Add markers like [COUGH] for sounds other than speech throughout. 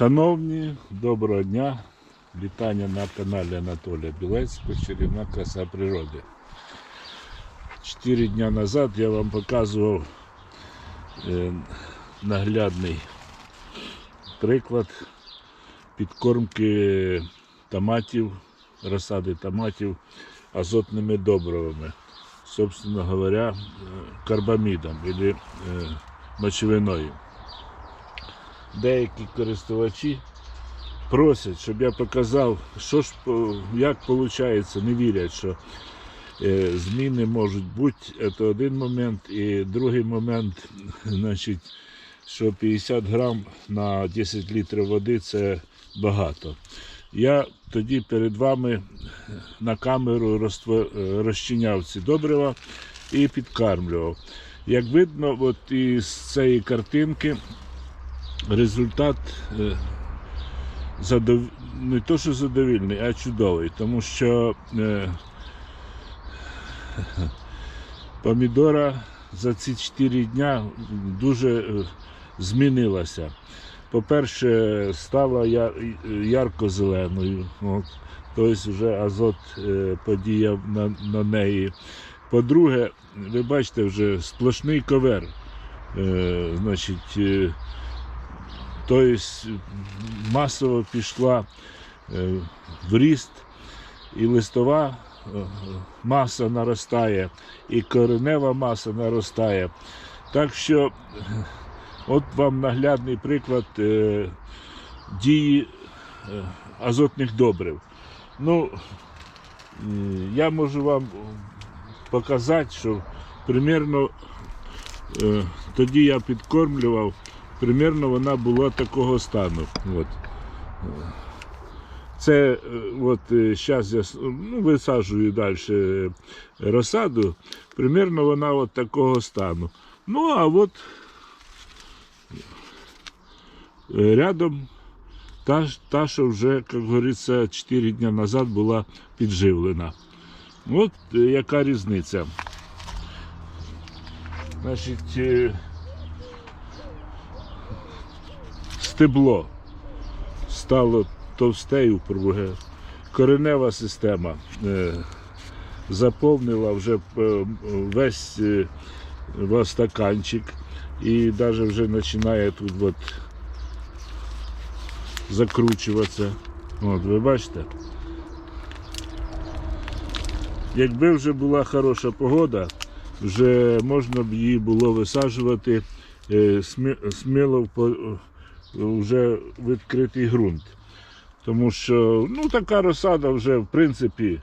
Шановні, доброго дня. Вітання на каналі Анатолія Білецького Чарівна краса природи. Чотири дня назад я вам показував е, наглядний приклад підкормки томатів, розсади томатів азотними добривами. Собственно говоря, е, карбамідом або е, мочевиною деякі користувачі просять, щоб я показав, що ж як виходить, не вірять, що е, зміни можуть бути. Це один момент. І другий момент, значить, що 50 грам на 10 літрів води це багато. Я тоді перед вами на камеру е, розчиняв ці добрива і підкармлював. Як видно, от із цієї картинки результат е, задов... не то, що задовільний, а чудовий, тому що е, [LAUGHS] помідора за ці 4 дня дуже е, змінилася. По-перше, стала ярко-зеленою, тобто вже азот подіяв на, на неї. По-друге, ви бачите, вже сплошний ковер. Значить, Тобто масово пішла е, в ріст, і листова е, маса наростає, і коренева маса наростає. Так що, от вам наглядний приклад е, дії азотних добрив. Ну, я можу вам показати, що примерно тоді я підкормлював примерно вона була такого стану. От. Це е, от зараз я ну, висаджую далі е, розсаду, примерно вона от такого стану. Ну, а от е, рядом та, та що вже, як говориться, 4 дні назад була підживлена. От е, яка різниця. Значить, е, стебло стало товстею, друге. Коренева система е, заповнила вже е, весь е, стаканчик і навіть вже починає тут от закручуватися. От, ви бачите? Якби вже була хороша погода, вже можна б її було висаджувати смі- сміло в вже відкритий ґрунт. Тому що ну, така розсада вже в принципі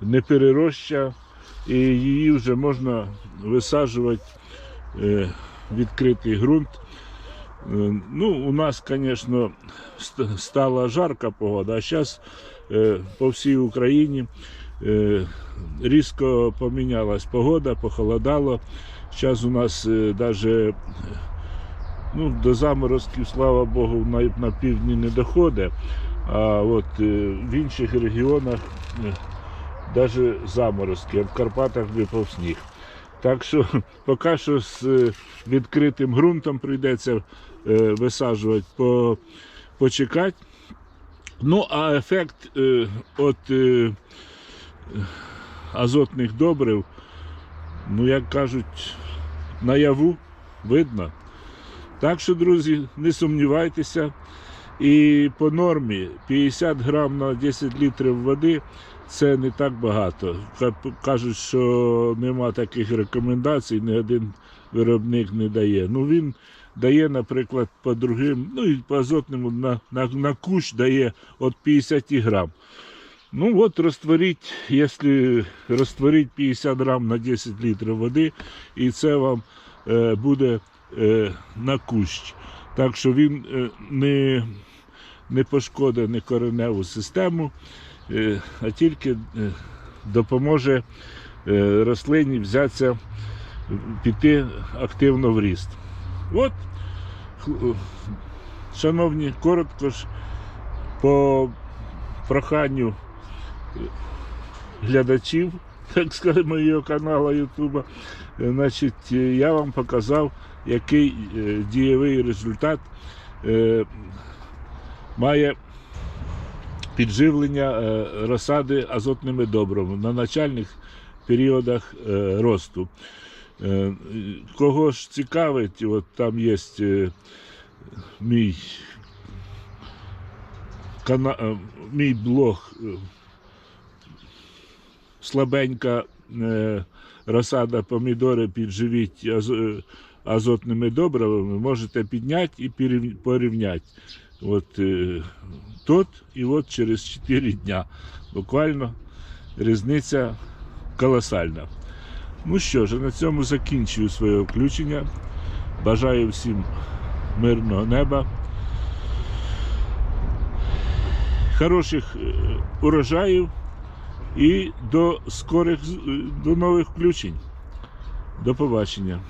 не перероща, і її вже можна висаджувати е, відкритий ґрунт. Е, Ну, у нас, звісно, стала жарка погода, а зараз е, по всій Україні е, різко помінялась погода, похолодало. Зараз у нас навіть ну, до заморозків, слава Богу, на, на півдні не доходить. А от е, в інших регіонах навіть заморозки, а в Карпатах випав сніг. Так що [LAUGHS] поки що з е, відкритим ґрунтом прийдеться е, висаджувати, по, почекати. Ну, а ефект е, от е, азотних добрив, ну, як кажуть, наяву видно. Так що, друзі, не сумнівайтеся. І по нормі 50 грам на 10 літрів води це не так багато. Кажуть, що нема таких рекомендацій, ні один виробник не дає. Ну він дає, наприклад, по другим, ну і по азотному на, на, на кущ дає від 50 грам. Ну от розтворіть, якщо розтворіть 50 грам на 10 літрів води, і це вам е, буде на кущ. Так що він е, не, не пошкодить ні кореневу систему, е, а тільки е, допоможе е, рослині взятися, піти активно в ріст. От, шановні, коротко ж по проханню глядачів, [LAUGHS] так скажемо, моєго каналу Ютуба, значить, е, я вам показав, який е, дієвий результат е, має підживлення розсади азотними добривами на начальних періодах росту. Кого ж цікавить, от там є мій, кана... е, мій блог слабенька е, розсада помідори підживіть е, азотними добривами, можете підняти і порівняти. От е, тут і от через 4 дня. Буквально різниця колосальна. Ну що ж, на цьому закінчую своє включення. Бажаю всім мирного неба. Хороших урожаїв і до скорих до нових включень. До побачення.